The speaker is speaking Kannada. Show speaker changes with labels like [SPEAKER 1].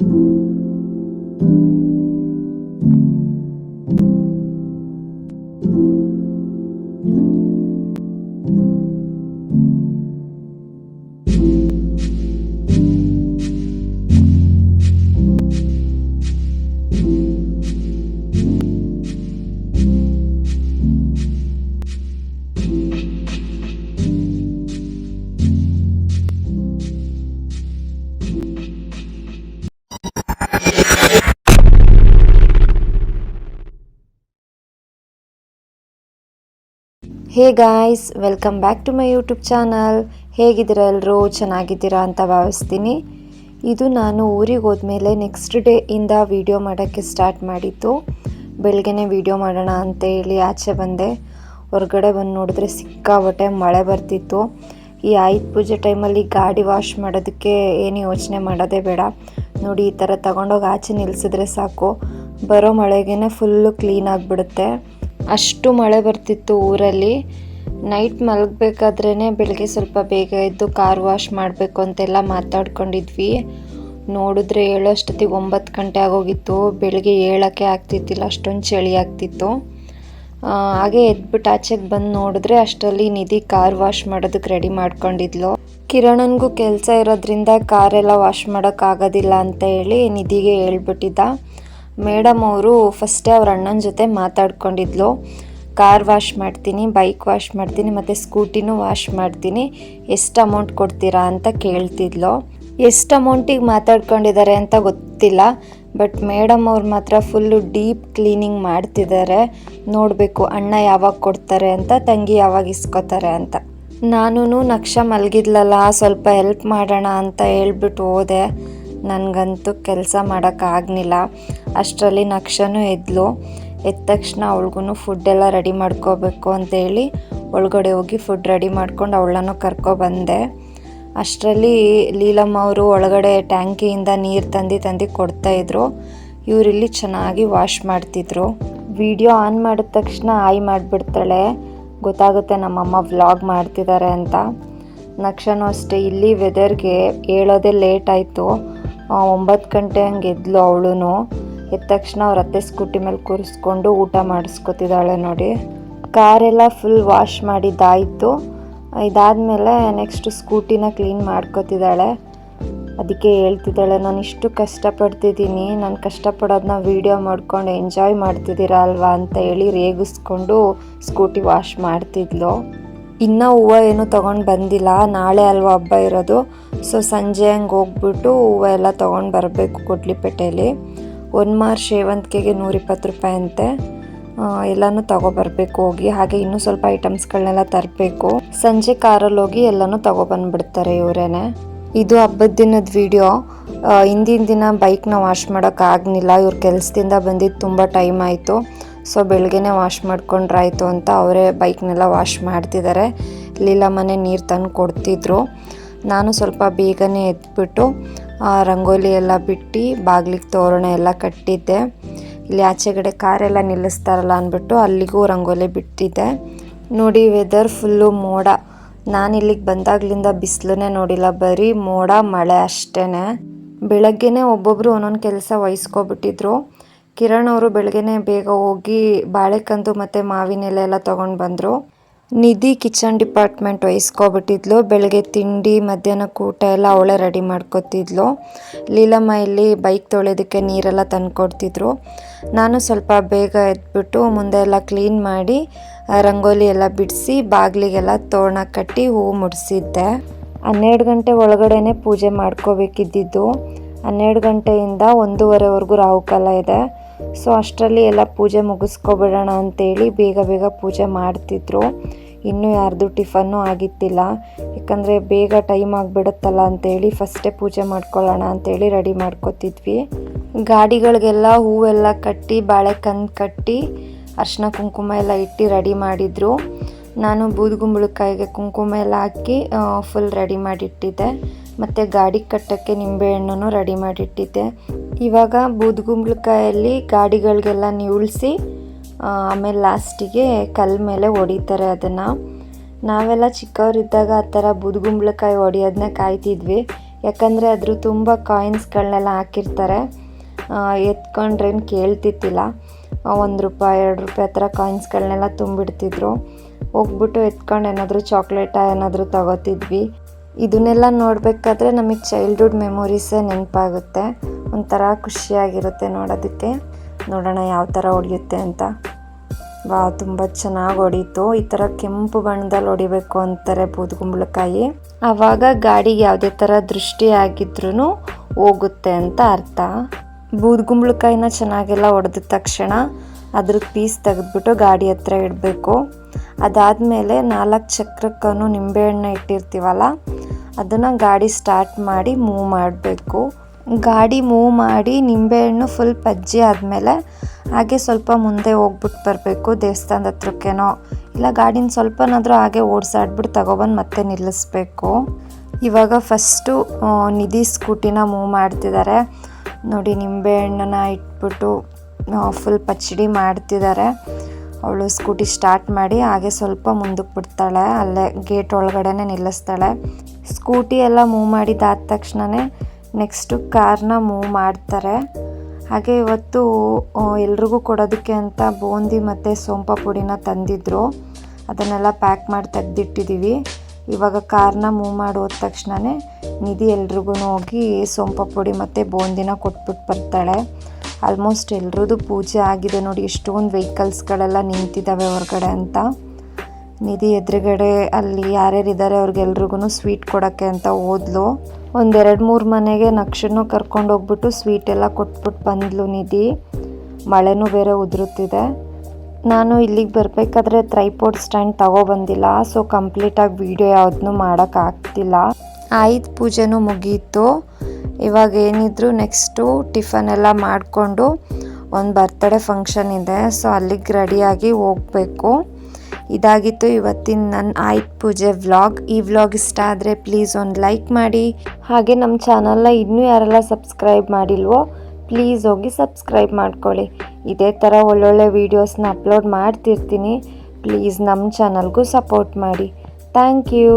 [SPEAKER 1] thank mm -hmm. you hey guys, welcome back to my YouTube channel. ಹೇಗಿದ್ದೀರಾ ಎಲ್ಲರೂ? ಚೆನ್ನಾಗಿದ್ದೀರಾ ಅಂತ ಭಾವಿಸ್ತೀನಿ. ಇದು ನಾನು ಊರಿಗೆ ಹೋದ್ಮೇಲೆ ನೆಕ್ಸ್ಟ್ ಡೇ ಇಂದ ವೀಡಿಯೋ ಮಾಡೋಕ್ಕೆ ಸ್ಟಾರ್ಟ್ ಮಾಡಿದ್ದು. ಬೆಳಗ್ಗೆನೇ ವಿಡಿಯೋ ಮಾಡೋಣ ಅಂತ ಹೇಳಿ ಆಚೆ ಬಂದೆ. ಹೊರಗಡೆ ಬಂದು ನೋಡಿದ್ರೆ ಸಿಕ್ಕಾಬಟ್ಟೆ ಮಳೆ ಬರ್ತಿತ್ತು. ಈ ಆಯುಧ ಪೂಜೆ ಟೈಮಲ್ಲಿ ಗಾಡಿ ವಾಶ್ ಮಾಡೋದಕ್ಕೆ ಏನು ಯೋಚನೆ ಮಾಡೋದೇ ಬೇಡ. ನೋಡಿ, ಈ ಥರ ತಗೊಂಡೋಗಿ ಆಚೆ ನಿಲ್ಲಿಸಿದ್ರೆ ಸಾಕು. ಬರೋ ಮಳೆಗೇ ಫುಲ್ಲು ಕ್ಲೀನ್ ಆಗಿಬಿಡುತ್ತೆ. ಅಷ್ಟು ಮಳೆ ಬರ್ತಿತ್ತು ಊರಲ್ಲಿ. ನೈಟ್ ಮಲಗಬೇಕಾದ್ರೇ ಬೆಳಗ್ಗೆ ಸ್ವಲ್ಪ ಬೇಗ ಎದ್ದು ಕಾರ್ ವಾಶ್ ಮಾಡಬೇಕು ಅಂತೆಲ್ಲ ಮಾತಾಡ್ಕೊಂಡಿದ್ವಿ. ನೋಡಿದ್ರೆ ಏಳೋಷ್ಟೊತ್ತಿಗೆ ಒಂಬತ್ತು ಗಂಟೆ ಆಗೋಗಿತ್ತು. ಬೆಳಗ್ಗೆ ಏಳೋಕ್ಕೆ ಆಗ್ತಿತ್ತಿಲ್ಲ ಅಷ್ಟೊಂದು ಚಳಿ ಆಗ್ತಿತ್ತು. ಹಾಗೆ ಎದ್ಬಿಟ್ಟು ಆಚೆಗೆ ಬಂದು ನೋಡಿದ್ರೆ ಅಷ್ಟರಲ್ಲಿ ನಿಧಿ ಕಾರ್ ವಾಶ್ ಮಾಡೋದಕ್ಕೆ ರೆಡಿ ಮಾಡ್ಕೊಂಡಿದ್ಲು. ಕಿರಣನ್ಗೂ ಕೆಲಸ ಇರೋದ್ರಿಂದ ಕಾರೆಲ್ಲ ವಾಶ್ ಮಾಡೋಕ್ಕಾಗೋದಿಲ್ಲ ಅಂತ ಹೇಳಿ ನಿಧಿಗೆ ಹೇಳ್ಬಿಟ್ಟಿದ್ದ. ಮೇಡಮ್ ಅವರು ಫಸ್ಟೇ ಅವ್ರ ಅಣ್ಣನ ಜೊತೆ ಮಾತಾಡ್ಕೊಂಡಿದ್ಲು. ಕಾರ್ ವಾಶ್ ಮಾಡ್ತೀನಿ ಬೈಕ್ ವಾಶ್ ಮಾಡ್ತೀನಿ, ಮತ್ತು ಸ್ಕೂಟಿನೂ ವಾಶ್ ಮಾಡ್ತೀನಿ. ಎಷ್ಟು ಅಮೌಂಟ್ ಕೊಡ್ತೀರಾ ಅಂತ ಕೇಳ್ತಿದ್ಲು. ಎಷ್ಟು ಅಮೌಂಟಿಗೆ ಮಾತಾಡ್ಕೊಂಡಿದ್ದಾರೆ ಅಂತ ಗೊತ್ತಿಲ್ಲ ಬಟ್ ಮೇಡಮ್ ಅವ್ರು ಮಾತ್ರ ಫುಲ್ಲು ಡೀಪ್ ಕ್ಲೀನಿಂಗ್ ಮಾಡ್ತಿದ್ದಾರೆ. ನೋಡಬೇಕು ಅಣ್ಣ ಯಾವಾಗ ಕೊಡ್ತಾರೆ ಅಂತ, ತಂಗಿ ಯಾವಾಗ ಇಸ್ಕೋತಾರೆ ಅಂತ. ನಾನು ನಕ್ಷ ಮಲಗಿದ್ಲಲ್ಲ, ಸ್ವಲ್ಪ ಹೆಲ್ಪ್ ಮಾಡೋಣ ಅಂತ ಹೇಳ್ಬಿಟ್ಟು ಹೋದೆ. ನನಗಂತೂ ಕೆಲಸ ಮಾಡೋಕ್ಕಾಗಲಿಲ್ಲ ಅಷ್ಟರಲ್ಲಿ ನಕ್ಷನೂ ಎದ್ಲು. ಎದ್ದ ತಕ್ಷಣ ಅವಳಿಗೂ ಫುಡ್ಡೆಲ್ಲ ರೆಡಿ ಮಾಡ್ಕೋಬೇಕು ಅಂತೇಳಿ ಒಳಗಡೆ ಹೋಗಿ ಫುಡ್ ರೆಡಿ ಮಾಡ್ಕೊಂಡು ಅವಳನ್ನು ಕರ್ಕೊಬಂದೆ ಅಷ್ಟರಲ್ಲಿ ಲೀಲಮ್ಮ ಅವರು ಒಳಗಡೆ ಟ್ಯಾಂಕಿಯಿಂದ ನೀರು ತಂದು ತಂದು ಕೊಡ್ತಾಯಿದ್ರು ಇವರಿಲ್ಲಿ ಚೆನ್ನಾಗಿ ವಾಶ್ ಮಾಡ್ತಿದ್ರು. ವಿಡಿಯೋ ಆನ್ ಮಾಡಿದ ತಕ್ಷಣ ಆಯ್ ಮಾಡಿಬಿಡ್ತಾಳೆ. ಗೊತ್ತಾಗುತ್ತೆ ನಮ್ಮಮ್ಮ ವ್ಲಾಗ್ ಮಾಡ್ತಿದ್ದಾರೆ ಅಂತ. ನಕ್ಷನೂ ಅಷ್ಟೇ ಇಲ್ಲಿ ವೆದರ್ಗೆ ಹೇಳೋದೇ ಲೇಟ್ ಆಯಿತು. ಒಂಬತ್ತು ಗಂಟೆ ಹಂಗೆ ಎದ್ಲು ಅವಳು ಎದ್ದ ತಕ್ಷಣ ಅವ್ರ ಅತ್ತೆ ಸ್ಕೂಟಿ ಮೇಲೆ ಕೂರಿಸ್ಕೊಂಡು ಊಟ ಮಾಡಿಸ್ಕೊತಿದ್ದಾಳೆ ನೋಡಿ. ಕಾರೆಲ್ಲ ಫುಲ್ ವಾಶ್ ಮಾಡಿದ್ದಾಯಿತು. ಇದಾದಮೇಲೆ ನೆಕ್ಸ್ಟ್ ಸ್ಕೂಟಿನ ಕ್ಲೀನ್ ಮಾಡ್ಕೊತಿದ್ದಾಳೆ. ಅದಕ್ಕೆ ಹೇಳ್ತಿದ್ದಾಳೆ, ನಾನು ಇಷ್ಟು ಕಷ್ಟಪಡ್ತಿದ್ದೀನಿ. ನಾನು ಕಷ್ಟಪಡೋದನ್ನ ವೀಡಿಯೋ ಮಾಡ್ಕೊಂಡು ಎಂಜಾಯ್ ಮಾಡ್ತಿದ್ದೀರಾ ಅಲ್ವಾ? ಅಂತ ಹೇಳಿ ರೇಗಿಸ್ಕೊಂಡು ಸ್ಕೂಟಿ ವಾಶ್ ಮಾಡ್ತಿದ್ಲು. ಇನ್ನೂ ಹೂವು ಏನೂ ತೊಗೊಂಡು ಬಂದಿಲ್ಲ. ನಾಳೆ ಅಲ್ವಾ ಹಬ್ಬ ಇರೋದು. ಸೊ ಸಂಜೆ ಹಂಗೆ ಹೋಗ್ಬಿಟ್ಟು ಹೂವು ಎಲ್ಲ ತೊಗೊಂಡು ಬರಬೇಕು ಕೊಡ್ಲಿಪೇಟೆಯಲ್ಲಿ ಒಂದು ಮಾರ್ ಸೇವಂತಿಗೆಗೆ ನೂರಿಪ್ಪತ್ತು ರೂಪಾಯಿ ಅಂತೆ. ಎಲ್ಲನೂ ತಗೊಬರ್ಬೇಕು ಹೋಗಿ. ಹಾಗೆ ಇನ್ನೂ ಸ್ವಲ್ಪ ಐಟಮ್ಸ್ಗಳನ್ನೆಲ್ಲ ತರಬೇಕು. ಸಂಜೆ ಕಾರಲ್ಲಿ ಹೋಗಿ ಎಲ್ಲನೂ ತಗೊಬಂದ್ಬಿಡ್ತಾರೆ ಇವರೇನೆ. ಇದು ಹಬ್ಬದ ದಿನದ ವಿಡಿಯೋ. ಹಿಂದಿನ ದಿನ ಬೈಕ್ನ ವಾಶ್ ಮಾಡೋಕ್ಕಾಗಲಿಲ್ಲ ಇವ್ರ ಕೆಲಸದಿಂದ ಬಂದಿದ್ದು ತುಂಬ ಟೈಮ್ ಆಯಿತು. ಸೊ ಬೆಳಗ್ಗೆನೇ ವಾಶ್ ಮಾಡ್ಕೊಂಡ್ರಾಯ್ತು ಅಂತ ಅವರೇ ಬೈಕ್ನೆಲ್ಲ ವಾಶ್ ಮಾಡ್ತಿದ್ದಾರೆ ಮನೆ ನೀರು ತಂದು ಕೊಡ್ತಿದ್ರು. ನಾನು ಸ್ವಲ್ಪ ಬೇಗನೆ ಎದ್ಬಿಟ್ಟು ರಂಗೋಲಿ ಎಲ್ಲ ಬಿಟ್ಟು ಬಾಗಿಲಿಗೆ ತೋರಣ ಎಲ್ಲ ಕಟ್ಟಿದ್ದೆ. ಇಲ್ಲಿ ಆಚೆಗಡೆ ಕಾರೆಲ್ಲ ನಿಲ್ಲಿಸ್ತಾರಲ್ಲ ಅಂದ್ಬಿಟ್ಟು ಅಲ್ಲಿಗೂ ರಂಗೋಲಿ ಬಿಟ್ಟಿದ್ದೆ. ನೋಡಿ ವೆದರ್ ಫುಲ್ಲು ಮೋಡ. ನಾನು ಇಲ್ಲಿಗೆ ಬಂದಾಗ್ಲಿಂದ ಬಿಸಿಲನ್ನೇ ನೋಡಿಲ್ಲ, ಬರೀ ಮೋಡ, ಮಳೆ ಅಷ್ಟೇ ಬೆಳಗ್ಗೆನೇ ಒಬ್ಬೊಬ್ಬರು ಒಂದೊಂದು ಕೆಲಸ ವಹಿಸ್ಕೊಬಿಟ್ಟಿದ್ರು. ಕಿರಣ್ ಅವರು ಬೆಳಗ್ಗೆನೇ ಬೇಗ ಹೋಗಿ ಬಾಳೆಕಂದು ಮತ್ತು ಮಾವಿನೆಲೆ ಎಲ್ಲ ತೊಗೊಂಡು ಬಂದರು. ನಿಧಿ ಕಿಚನ್ ಡಿಪಾರ್ಟ್ಮೆಂಟ್ ವಹಿಸ್ಕೊಬಿಟ್ಟಿದ್ಲು. ಬೆಳಗ್ಗೆ ತಿಂಡಿ ಮಧ್ಯಾಹ್ನಕ್ಕೆ ಊಟ ಎಲ್ಲ ಅವಳೇ ರೆಡಿ ಮಾಡ್ಕೊತಿದ್ಲು. ಲೀಲಮ್ಮ ಇಲ್ಲಿ ಬೈಕ್ ತೊಳೆಯೋದಕ್ಕೆ ನೀರೆಲ್ಲ ತಂದುಕೊಡ್ತಿದ್ರು. ನಾನು ಸ್ವಲ್ಪ ಬೇಗ ಎದ್ಬಿಟ್ಟು ಮುಂದೆ ಎಲ್ಲ ಕ್ಲೀನ್ ಮಾಡಿ ರಂಗೋಲಿ ಎಲ್ಲ ಬಿಡಿಸಿ, ಬಾಗಿಲಿಗೆಲ್ಲ ತೋರಣ ಕಟ್ಟಿ ಹೂವು ಮುಡಿಸಿದ್ದೆ. ಹನ್ನೆರಡು ಗಂಟೆ ಒಳಗಡೆನೆ ಪೂಜೆ ಮಾಡ್ಕೋಬೇಕಿದ್ದಿದ್ದು. ಹನ್ನೆರಡು ಗಂಟೆಯಿಂದ ಒಂದೂವರೆವರೆಗೂ ರಾಹುಕಾಲ ಇದೆ. ಸೊ, ಅಷ್ಟರಲ್ಲಿ ಎಲ್ಲ ಪೂಜೆ ಮುಗಿಸ್ಕೊಬಿಡೋಣ ಅಂತೇಳಿ ಬೇಗ ಬೇಗ ಪೂಜೆ ಮಾಡ್ತಿದ್ರು. ಇನ್ನೂ ಯಾರ್ದು ಟಿಫನ್ನು ಆಗಿತ್ತಿಲ್ಲ. ಯಾಕಂದರೆ ಬೇಗ ಟೈಮ್ ಆಗಿಬಿಡುತ್ತಲ್ಲ ಅಂತೇಳಿ ಫಸ್ಟೇ ಪೂಜೆ ಮಾಡ್ಕೊಳ್ಳೋಣ ಅಂತೇಳಿ ರೆಡಿ ಮಾಡ್ಕೊತಿದ್ವಿ. ಗಾಡಿಗಳಿಗೆಲ್ಲ ಹೂವೆಲ್ಲ ಕಟ್ಟಿ ಬಾಳೆಕಂದು ಕಟ್ಟಿ, ಅರ್ಶಿನ ಕುಂಕುಮ ಎಲ್ಲ ಇಟ್ಟು ರೆಡಿ ಮಾಡಿದರು. ನಾನು ಬೂದುಗುಂಬಳಕಾಯಿಗೆ ಕುಂಕುಮ ಎಲ್ಲ ಹಾಕಿ ಫುಲ್ ರೆಡಿ ಮಾಡಿಟ್ಟಿದ್ದೆ. ಮತ್ತು ಗಾಡಿ ಕಟ್ಟೋಕ್ಕೆ ನಿಂಬೆಹಣ್ಣು ರೆಡಿ ಮಾಡಿಟ್ಟಿದ್ದೆ. ಇವಾಗ ಬೂದುಗುಂಬಳಕಾಯಲ್ಲಿ ಗಾಡಿಗಳಿಗೆಲ್ಲ ನಿವುಳಿಸಿ ಆಮೇಲೆ ಲಾಸ್ಟಿಗೆ ಕಲ್ ಮೇಲೆ ಹೊಡಿತಾರೆ ಅದನ್ನು. ನಾವೆಲ್ಲ ಚಿಕ್ಕವರಿದ್ದಾಗ ಆ ಥರ ಬುದ್ಗುಂಬಳಕಾಯಿ ಹೊಡಿಯೋದನ್ನ ಕಾಯ್ತಿದ್ವಿ. ಯಾಕಂದರೆ ಅದ್ರ ತುಂಬ ಕಾಯಿನ್ಸ್ಗಳನ್ನೆಲ್ಲ ಹಾಕಿರ್ತಾರೆ. ಎತ್ಕೊಂಡ್ರೇನು ಕೇಳ್ತಿತ್ತಿಲ್ಲ ಒಂದು ರೂಪಾಯಿ, ಎರಡು ರೂಪಾಯಿ ಆ ಥರ ಕಾಯಿನ್ಸ್ಗಳನ್ನೆಲ್ಲ ತುಂಬಿಡ್ತಿದ್ರು. ಹೋಗ್ಬಿಟ್ಟು ಎತ್ಕೊಂಡು ಏನಾದರೂ ಚಾಕ್ಲೇಟ ಏನಾದರೂ ತಗೋತಿದ್ವಿ. ಇದನ್ನೆಲ್ಲ ನೋಡಬೇಕಾದ್ರೆ ನಮಗೆ ಚೈಲ್ಡ್ಹುಡ್ ಮೆಮೊರೀಸೇ ನೆನಪಾಗುತ್ತೆ. ಒಂಥರ ಖುಷಿಯಾಗಿರುತ್ತೆ ನೋಡೋದಕ್ಕೆ. ನೋಡೋಣ ಯಾವ ಥರ ಹೊಡೆಯುತ್ತೆ ಅಂತ. ವಾ, ತುಂಬ ಚೆನ್ನಾಗಿ ಹೊಡೀತು. ಈ ಥರ ಕೆಂಪು ಬಣ್ಣದಲ್ಲಿ ಹೊಡಿಬೇಕು ಅಂತಾರೆ ಬೂದುಗುಂಬಳಕಾಯಿ. ಆವಾಗ ಗಾಡಿಗೆ ಯಾವುದೇ ಥರ ದೃಷ್ಟಿ ಆಗಿದ್ರೂ ಹೋಗುತ್ತೆ ಅಂತ ಅರ್ಥ. ಬೂದುಗುಂಬಳಕಾಯಿನ ಚೆನ್ನಾಗೆಲ್ಲ ಹೊಡೆದ ತಕ್ಷಣ ಅದ್ರ ಪೀಸ್ ತೆಗೆದ್ಬಿಟ್ಟು ಗಾಡಿ ಹತ್ರ ಇಡಬೇಕು. ಅದಾದಮೇಲೆ ನಾಲ್ಕು ಚಕ್ರಕ್ಕೂ ನಿಂಬೆಹಣ್ಣು ಇಟ್ಟಿರ್ತೀವಲ್ಲ, ಅದನ್ನು ಗಾಡಿ ಸ್ಟಾರ್ಟ್ ಮಾಡಿ ಮೂವ್ ಮಾಡಬೇಕು. ಗಾಡಿ ಮೂವ್ ಮಾಡಿ ನಿಂಬೆಹಣ್ಣು ಫುಲ್ ಪಜ್ಜಿ ಆದಮೇಲೆ ಹಾಗೆ ಸ್ವಲ್ಪ ಮುಂದೆ ಹೋಗ್ಬಿಟ್ಟು ಬರಬೇಕು ದೇವಸ್ಥಾನದ ಹತ್ರಕ್ಕೇನೋ. ಇಲ್ಲ ಗಾಡಿನ ಸ್ವಲ್ಪನಾದರೂ ಹಾಗೆ ಓಡಿಸಾಡ್ಬಿಟ್ಟು ತಗೊಬಂದು ಮತ್ತೆ ನಿಲ್ಲಿಸ್ಬೇಕು. ಇವಾಗ ಫಸ್ಟು ನಿಧಿ ಸ್ಕೂಟಿನ ಮೂವ್ ಮಾಡ್ತಿದ್ದಾರೆ ನೋಡಿ ನಿಂಬೆಹಣ್ಣನ್ನ ಇಟ್ಬಿಟ್ಟು ಫುಲ್ ಪಚ್ಚಡಿ ಮಾಡ್ತಿದ್ದಾರೆ ಅವಳು ಸ್ಕೂಟಿ ಸ್ಟಾರ್ಟ್ ಮಾಡಿ ಹಾಗೆ ಸ್ವಲ್ಪ ಮುಂದಕ್ಕೆ ಬಿಡ್ತಾಳೆ. ಅಲ್ಲೇ ಗೇಟ್ ಒಳಗಡೆನೆ ನಿಲ್ಲಿಸ್ತಾಳೆ. ಸ್ಕೂಟಿ ಎಲ್ಲ ಮೂವ್ ಮಾಡಿದಾದ ತಕ್ಷಣವೇ ನೆಕ್ಸ್ಟು ಕಾರ್ನ ಮೂವ್ ಮಾಡ್ತಾರೆ. ಹಾಗೆ ಇವತ್ತು ಎಲ್ರಿಗೂ ಕೊಡೋದಕ್ಕೆ ಅಂತ ಬೂಂದಿ ಮತ್ತು ಸೋಂಪ ಪುಡಿನ ತಂದಿದ್ರು. ಅದನ್ನೆಲ್ಲ ಪ್ಯಾಕ್ ಮಾಡಿ ತೆಗೆದಿಟ್ಟಿದ್ದೀವಿ ಇವಾಗ ಕಾರ್ನ ಮೂವ್ ಮಾಡಿ ಹೋದ ತಕ್ಷಣವೇ ನಿಧಿ ಎಲ್ರಿಗೂ ಹೋಗಿ ಸೋಂಪ ಪುಡಿ ಮತ್ತು ಬೂಂದಿನ ಕೊಟ್ಬಿಟ್ಟು ಬರ್ತಾಳೆ. ಆಲ್ಮೋಸ್ಟ್ ಎಲ್ರದ್ದು ಪೂಜೆ ಆಗಿದೆ ನೋಡಿ, ಎಷ್ಟೊಂದು ವೆಹಿಕಲ್ಸ್ಗಳೆಲ್ಲ ನಿಂತಿದ್ದಾವೆ ಹೊರಗಡೆ ಅಂತ. ನಿಧಿ ಎದುರುಗಡೆ ಅಲ್ಲಿ ಯಾರ್ಯಾರಿದ್ದಾರೆ ಅವ್ರಿಗೆಲ್ರಿಗೂ ಸ್ವೀಟ್ ಕೊಡೋಕ್ಕೆ ಅಂತ ಓದ್ಲು ಒಂದೆರಡು ಮೂರು ಮನೆಗೆ ನಕ್ಷನ್ನು ಕರ್ಕೊಂಡು ಹೋಗ್ಬಿಟ್ಟು ಸ್ವೀಟ್ ಎಲ್ಲ ಕೊಟ್ಬಿಟ್ಟು ಬಂದ್ಲು ನಿಧಿ. ಮಳೆನೂ ಬೇರೆ ಉದುರುತ್ತಿದೆ. ನಾನು ಇಲ್ಲಿಗೆ ಬರಬೇಕಾದ್ರೆ ತ್ರೈಪೋರ್ಟ್ ಸ್ಟ್ಯಾಂಡ್ ತಗೊಬಂದಿಲ್ಲ ಸೊ ಕಂಪ್ಲೀಟಾಗಿ ವೀಡಿಯೋ ಯಾವುದನ್ನೂ ಮಾಡೋಕ್ಕಾಗ್ತಿಲ್ಲ ಆಯ್ತು ಪೂಜೆನೂ ಮುಗೀತು. ಇವಾಗ ಏನಿದ್ರು ನೆಕ್ಸ್ಟು ಟಿಫನ್ ಎಲ್ಲ ಮಾಡಿಕೊಂಡು ಒಂದು ಬರ್ತ್ಡೇ ಫಂಕ್ಷನ್ ಇದೆ ಸೊ ಅಲ್ಲಿಗೆ ರೆಡಿಯಾಗಿ ಹೋಗಬೇಕು. ಇದಾಗಿತ್ತು ಇವತ್ತಿನ ನನ್ನ ಆಯ್ತು ಪೂಜೆ ವ್ಲಾಗ್. ಈ ವ್ಲಾಗ್ ಇಷ್ಟ ಆದರೆ ಪ್ಲೀಸ್ ಒಂದು ಲೈಕ್ ಮಾಡಿ. ಹಾಗೆ ನಮ್ಮ ಚಾನಲ್ನ ಇನ್ನೂ ಯಾರೆಲ್ಲ ಸಬ್ಸ್ಕ್ರೈಬ್ ಮಾಡಿಲ್ವೋ, ಪ್ಲೀಸ್ ಹೋಗಿ ಸಬ್ಸ್ಕ್ರೈಬ್ ಮಾಡ್ಕೊಳ್ಳಿ. ಇದೇ ಥರ ಒಳ್ಳೊಳ್ಳೆ ವೀಡಿಯೋಸ್ನ ಅಪ್ಲೋಡ್ ಮಾಡ್ತಿರ್ತೀನಿ. ಪ್ಲೀಸ್ ನಮ್ಮ ಚಾನಲ್ಗೂ ಸಪೋರ್ಟ್ ಮಾಡಿ. Thank you.